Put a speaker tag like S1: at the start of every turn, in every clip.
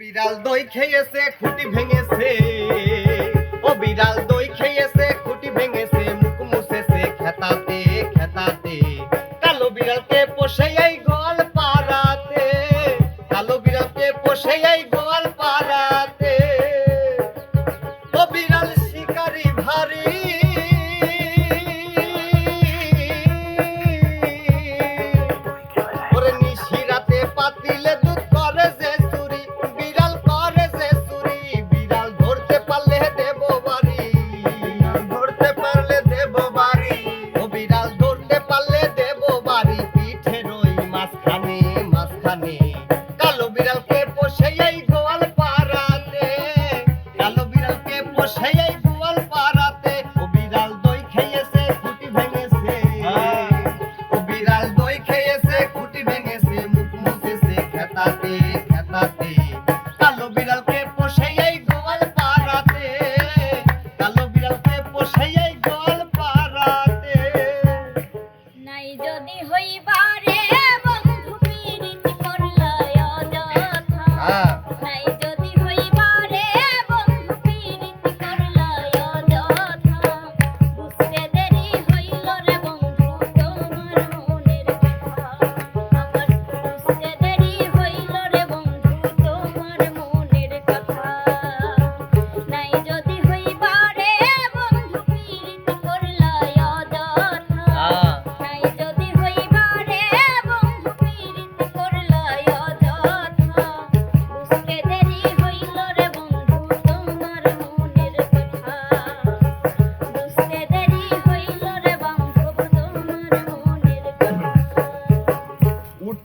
S1: বিড়াল দই খেয়েছে, খুঁটি ভেঙেছে। ও বিড়াল দই খেয়েছে, খুঁটি ভেঙেছে, মুখ মুছেছে, খেতাতে খেতাতে। কালো বিড়ালকে পোষে এই গোল পাড়াতে কালো বিড়ালকে পোষে এই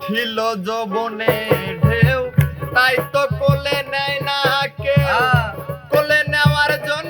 S1: ছিল যবনে ঢেউ তাই তো কোলে নেয় না কে হ্যাঁ। কোলে নেওয়ার জন্য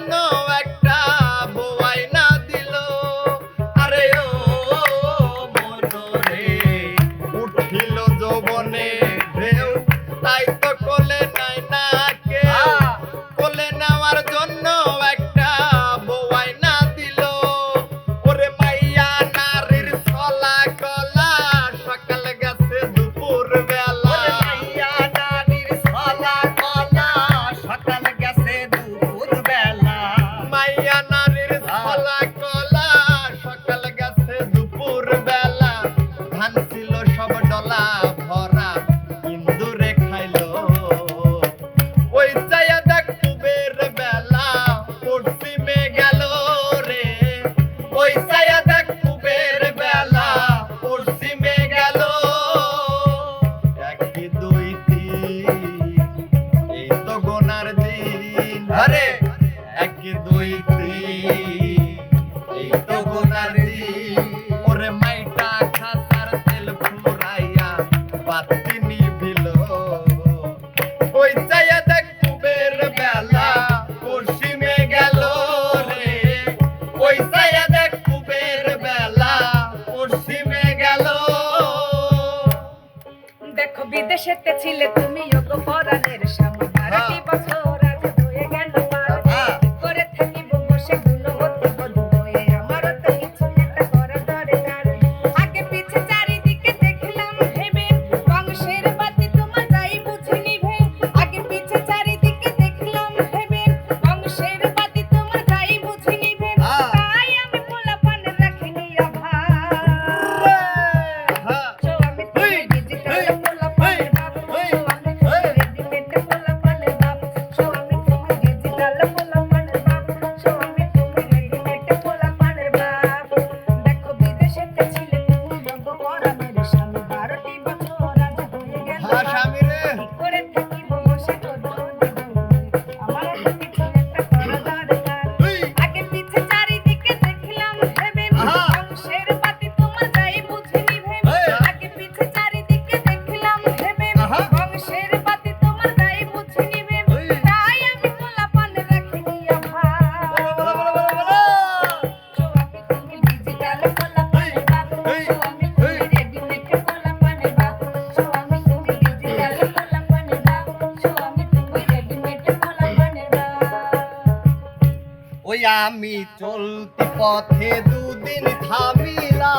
S2: আমি
S1: চলতি পথে দুদিন থামিলা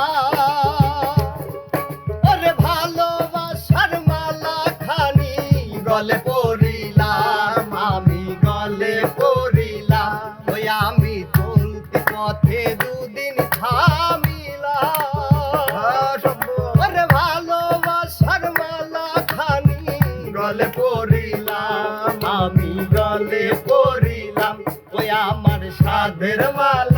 S1: ওরে ভালোবাসার মালা খানি গলে পড়িলাম, আমি গলে পড়িলাম, ওই আমি பெருமாள்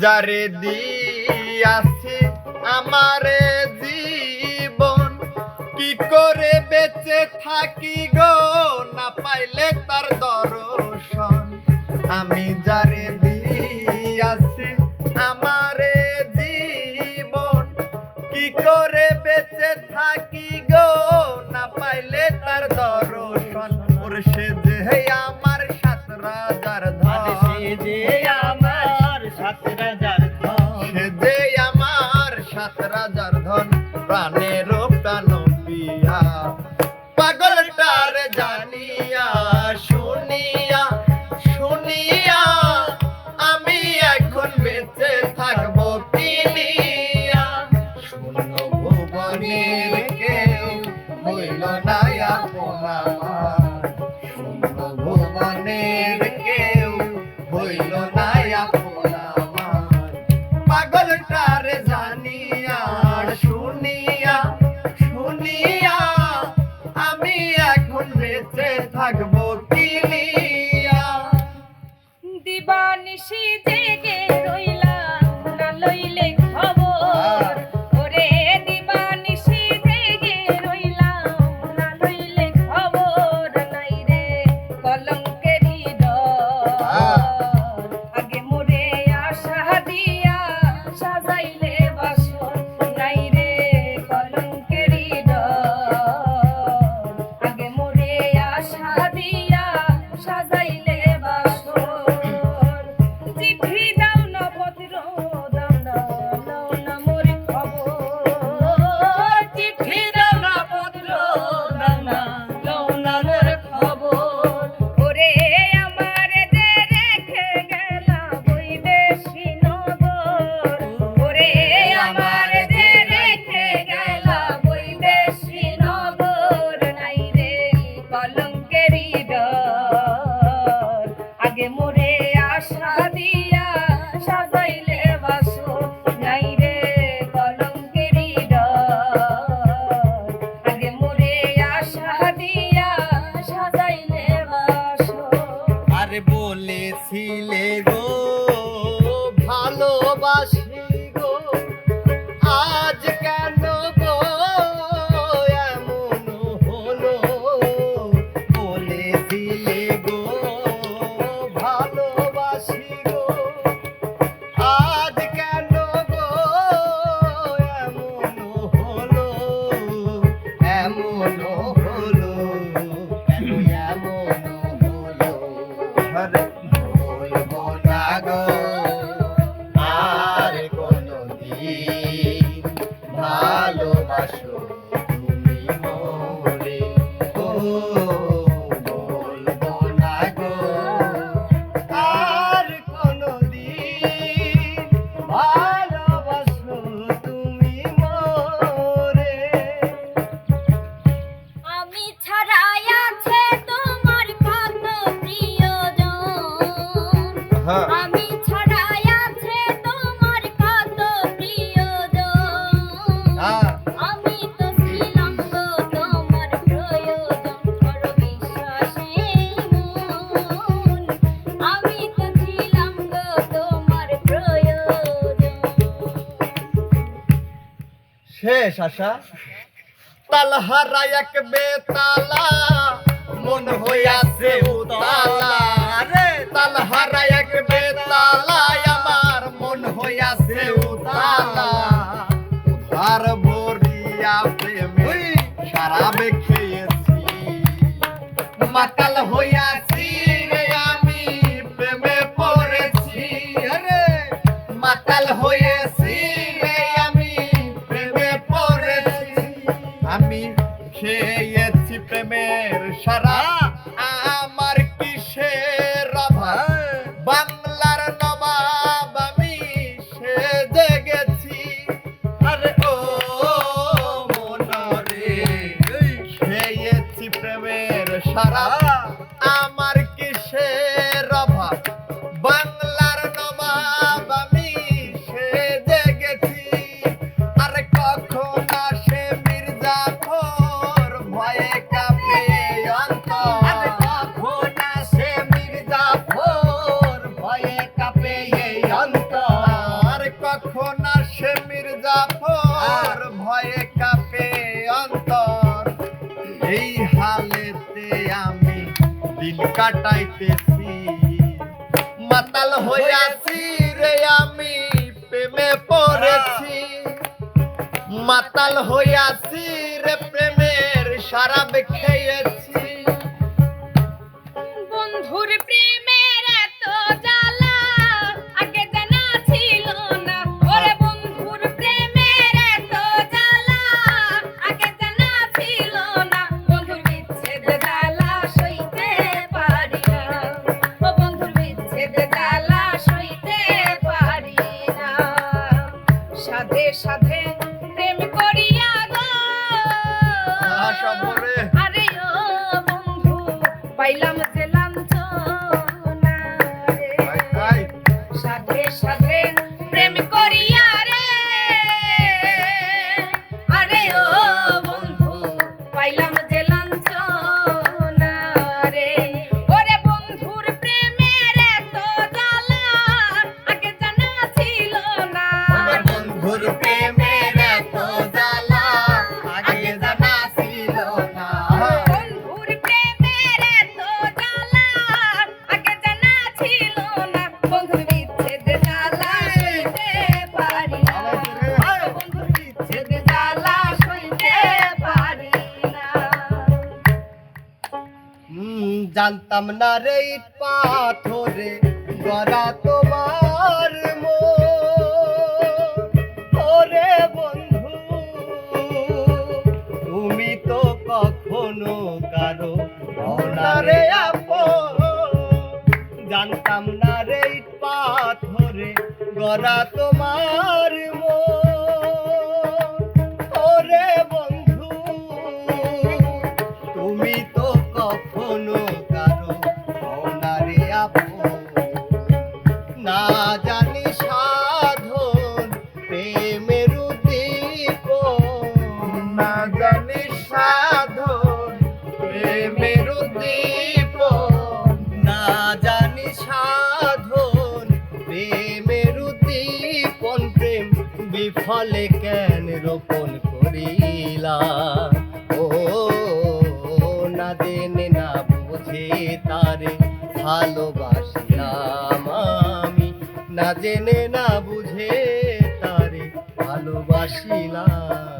S1: যারে আছে আমারে জীবন কি করে বেঁচে থাকি গো? না পাইলে তার দর শাসা তালহারা এক বেতালা মন হইয়াছে উতালা। রে তালহারা এক বেতালা আমার মন হইয়াছে উতালা। উধার বরিয়া প্রেমে সারা খেয়েছি মাতাল হইয়াছে পাগল হইয়াছি রে প্রেমের সারা খেয়েছি। জানতাম না রে পাথরে, গড়া তোমার মো ওরে বন্ধু, তুমি তো কখনো কারও রে জানতাম না রে পাথরে, গড়া তোমার মো ওরে কেন রোপণ করিলা। ও, না জেনে না বোঝে তারে ভালোবাসিলাম আমি। না জেনে না বুঝে তারে ভালোবাসিলাম।